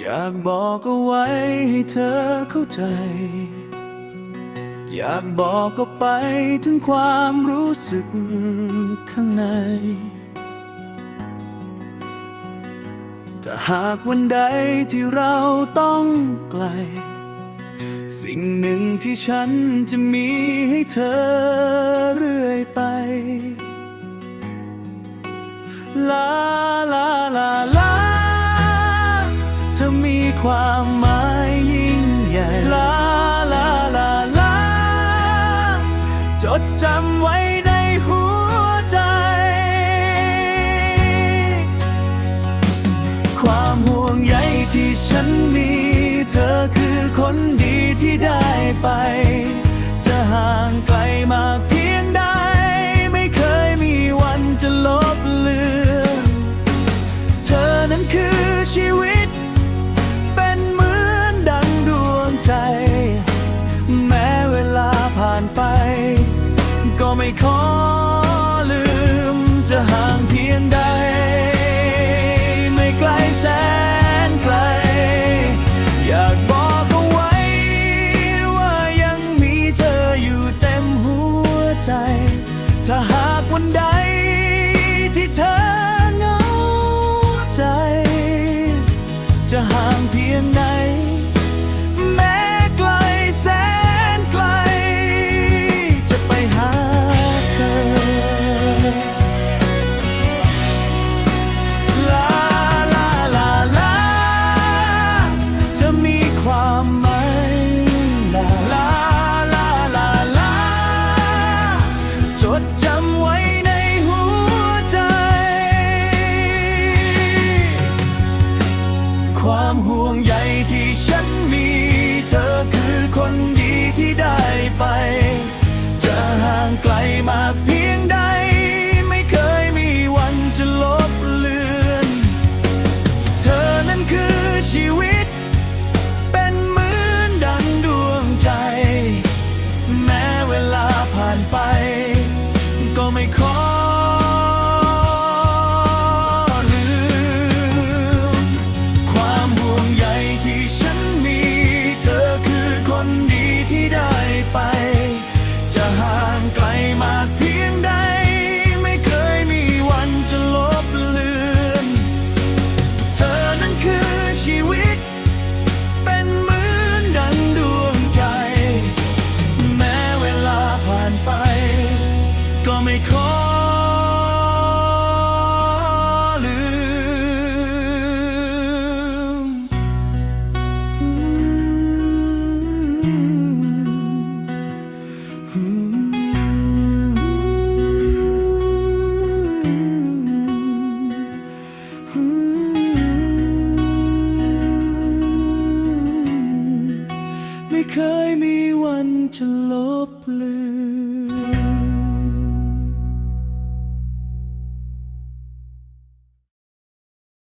อยากบอกเอาไว้ให้เธอเข้าใจ อยากบอกก็ไปถึงความรู้สึกข้างในถ้าหากวันใดที่เราต้องไกล สิ่งหนึ่งที่ฉันจะมีให้เธอ ธอมีความหมายยิ่งใหญ่ลาลาลาลาจดจำไว้ในหัวใจ ความห่วงใยที่ฉันมี เธอคือคนดีที่ได้ไป จดจำไว้ในหัวใจ ความห่วงใยที่ฉันมี เธอคือคนดีที่ได้ไป To love blue.